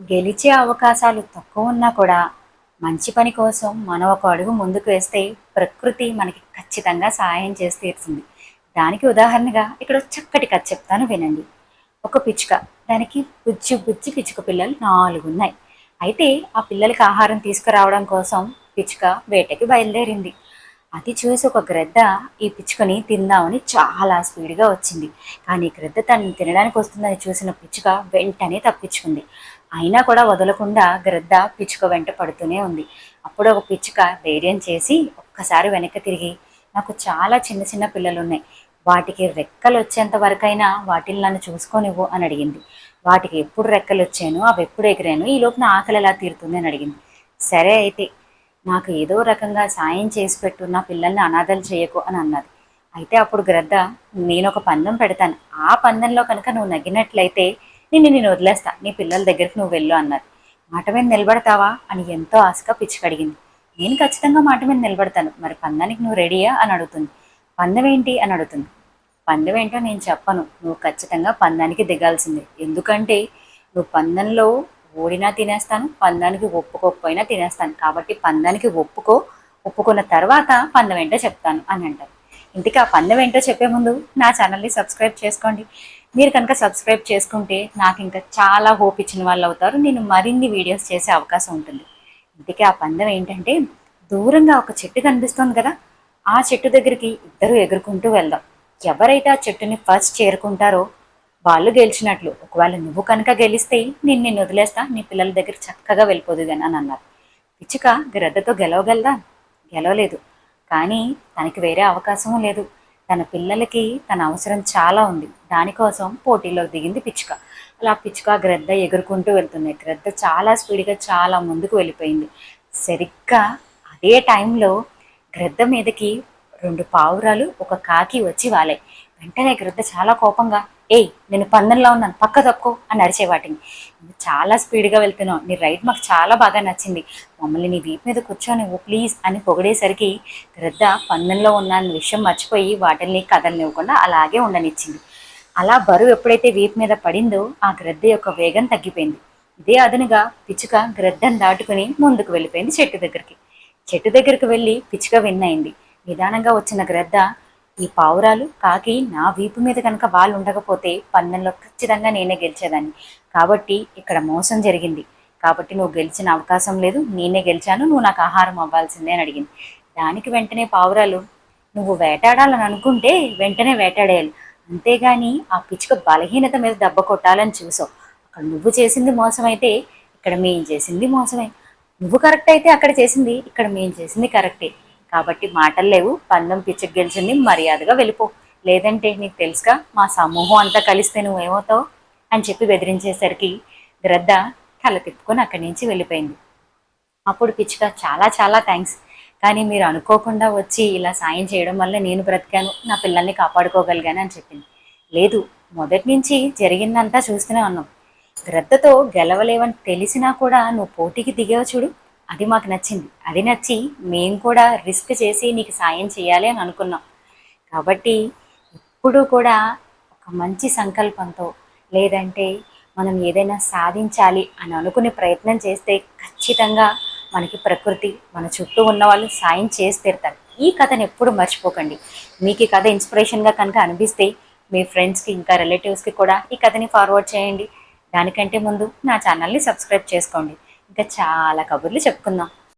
గెలిచే అవకాశాలు తక్కువ ఉన్నా కూడా మంచి పని కోసం మనం ఒక అడుగు ముందుకు వేస్తే ప్రకృతి మనకి ఖచ్చితంగా సహాయం చేసి తీరుతుంది. దానికి ఉదాహరణగా ఇక్కడ చక్కటి కథ చెప్తాను వినండి. ఒక పిచ్చుక దానికి బుజ్జి బుజ్జి పిచ్చుక పిల్లలు నాలుగు ఉన్నాయి అయితే ఆ పిల్లలకి ఆహారం తీసుకురావడం కోసం పిచ్చుక వేటకి బయలుదేరింది. అది చూసి ఒక గ్రద్ద ఈ పిచ్చుకని తిందామని చాలా స్పీడ్గా వచ్చింది. కానీ గ్రద్ద తనని తినడానికి వస్తుందని చూసిన పిచ్చుక వెంటనే తప్పించుకుంది. అయినా కూడా వదలకుండా గ్రద్ద పిచ్చుక వెంట పడుతూనే ఉంది. అప్పుడు ఒక పిచ్చుక ధైర్యం చేసి ఒక్కసారి వెనక్కి తిరిగి నాకు చాలా చిన్న చిన్న పిల్లలు ఉన్నాయి వాటికి రెక్కలు వచ్చేంత వరకైనా వాటిని నన్ను చూసుకోనివ్వు అని అడిగింది. వాటికి ఎప్పుడు రెక్కలు వచ్చాను అవి ఎప్పుడు ఎగిరాను ఈ లోపు నా ఆకలి ఎలా తీరుతుంది అని అడిగింది. సరే అయితే నాకు ఏదో రకంగా సాయం చేసి పెట్టు నా పిల్లల్ని అనాథలు చేయకు అని అన్నది. అయితే అప్పుడు గ్రద్ద నేను ఒక పందెం పెడతాను. ఆ పందెంలో కనుక నువ్వు నగ్గినట్లయితే నిన్ను నేను వదిలేస్తా నీ పిల్లల దగ్గరికి నువ్వు వెళ్ళు అన్నారు. మాట మీద నిలబడతావా? అని ఎంతో ఆశగా పిచ్చుకడిగింది నేను ఖచ్చితంగా మాట మీద నిలబడతాను మరి పందానికి నువ్వు రెడీయా? అని అడుగుతుంది. పందెం ఏంటి అని అడుగుతుంది. పందెం ఏంటో నేను చెప్పను నువ్వు ఖచ్చితంగా పందానికి దిగాల్సిందే. ఎందుకంటే నువ్వు పందంలో ఓడినా తినేస్తాను పందానికి ఒప్పుకోకపోయినా తినేస్తాను. కాబట్టి పందానికి ఒప్పుకో ఒప్పుకున్న తర్వాత పందెం ఏంటో చెప్తాను అని అంటారు. ఇంతకీ ఆ పందెం ఏంటో చెప్పే ముందు నా ఛానల్ని సబ్స్క్రైబ్ చేసుకోండి. మీరు కనుక సబ్స్క్రైబ్ చేసుకుంటే నాకు ఇంకా చాలా హోప్ ఇచ్చిన వాళ్ళు అవుతారు. నేను మరిన్ని వీడియోస్ చేసే అవకాశం ఉంటుంది. ఇంతకీ ఆ పందెం ఏంటంటే దూరంగా ఒక చెట్టు కనిపిస్తుంది కదా ఆ చెట్టు దగ్గరికి ఇద్దరు ఎగురుకుంటూ వెళ్దాం. ఎవరైతే ఆ చెట్టుని ఫస్ట్ చేరుకుంటారో వాళ్ళు గెలిచినట్లు. ఒకవేళ నువ్వు కనుక గెలిస్తే నేను నిన్ను వదిలేస్తా నీ పిల్లల దగ్గర చక్కగా వెళ్ళిపోదు అని అన్నారు. పిచ్చుక గ్రద్దతో గెలవగలదా? గెలవలేదు. కానీ తనకి వేరే అవకాశం లేదు. తన పిల్లలకి తన అవసరం చాలా ఉంది. దానికోసం పోటీలో దిగింది పిచ్చుక. అలా పిచ్చుక గ్రద్ద ఎగురుకుంటూ వెళ్తుంది. గ్రద్ద చాలా స్పీడ్గా చాలా ముందుకు వెళ్ళిపోయింది. సరిగ్గా అదే టైంలో గ్రద్ద మీదకి రెండు పావురాలు ఒక కాకి వచ్చి వాలాయి. వెంటనే గ్రద్ద చాలా కోపంగా ఏయ్ నేను పందెంలో ఉన్నాను పక్క తక్కువ అని అరిచేవాటిని నువ్వు చాలా స్పీడ్గా వెళ్తున్నావు నీ రైడ్ మాకు చాలా బాగా నచ్చింది మమ్మల్ని నీ వీపు మీద కూర్చొని ఓ ప్లీజ్ అని పొగిడేసరికి గ్రద్ద పందెంలో ఉన్న విషయం మర్చిపోయి వాటిని కదలనివ్వకుండా అలాగే ఉండనిచ్చింది. అలా బరువు ఎప్పుడైతే వీపు మీద పడిందో ఆ గ్రద్ద యొక్క వేగం తగ్గిపోయింది. ఇదే అదనుగా పిచ్చుక గ్రద్దను దాటుకుని ముందుకు వెళ్ళిపోయింది చెట్టు దగ్గరికి. చెట్టు దగ్గరికి వెళ్ళి పిచ్చుక విన్ అయింది. నిదానంగా వచ్చిన గ్రద్ద ఈ పావురాలు కాకి నా వీపు మీద కనుక వాళ్ళు ఉండకపోతే పందెంలో ఖచ్చితంగా నేనే గెలిచేదాన్ని. కాబట్టి ఇక్కడ మోసం జరిగింది. కాబట్టి నువ్వు గెలిచిన అవకాశం లేదు నేనే గెలిచాను నువ్వు నాకు ఆహారం అవ్వాల్సిందే అని అడిగింది. దానికి వెంటనే పావురాలు నువ్వు వేటాడాలని అనుకుంటే వెంటనే వేటాడేయాలి. అంతేగాని ఆ పిచ్చుక బలహీనత మీద దెబ్బ కొట్టాలని చూసావు. అక్కడ నువ్వు చేసింది మోసమైతే ఇక్కడ మేం చేసింది మోసమే. నువ్వు కరెక్ట్ అయితే అక్కడ చేసింది ఇక్కడ మేం చేసింది కరెక్టే. కాబట్టి మాటలు లేవు. పందెం పిచ్చకు గెలిచింది. మర్యాదగా వెళ్ళిపో. లేదంటే నీకు తెలుసుగా మా సమూహం అంతా కలిస్తే నువ్వేమవుతావు అని చెప్పి బెదిరించేసరికి గ్రద్ద తల తిప్పుకొని అక్కడి నుంచి వెళ్ళిపోయింది. అప్పుడు పిచ్చుక చాలా చాలా థ్యాంక్స్ కానీ మీరు అనుకోకుండా వచ్చి ఇలా సాయం చేయడం వల్ల నేను బ్రతికాను నా పిల్లల్ని కాపాడుకోగలిగాను అని చెప్పింది. లేదు మొదటి నుంచి జరిగిందంతా చూస్తూనే ఉన్నాం. గ్రద్దతో గెలవలేవని తెలిసినా కూడా నువ్వు పోటీకి దిగావు చూడు. అది మాకు నచ్చింది. అది నచ్చి మేము కూడా రిస్క్ చేసి నీకు సాయం చేయాలి అని అనుకున్నాం. కాబట్టి ఎప్పుడూ కూడా ఒక మంచి సంకల్పంతో లేదంటే మనం ఏదైనా సాధించాలి అని అనుకునే ప్రయత్నం చేస్తే ఖచ్చితంగా మనకి ప్రకృతి మన చుట్టూ ఉన్న వాళ్ళు సాయం చేసి తీరుతారు. ఈ కథను ఎప్పుడు మర్చిపోకండి. మీకు ఈ కథ ఇన్స్పిరేషన్గా కనుక అనిపిస్తే మీ ఫ్రెండ్స్కి ఇంకా రిలేటివ్స్కి కూడా ఈ కథని ఫార్వర్డ్ చేయండి. దానికంటే ముందు నా ఛానల్ని సబ్స్క్రైబ్ చేసుకోండి. ఇంకా చాలా కబుర్లు చెప్పుకుందాం.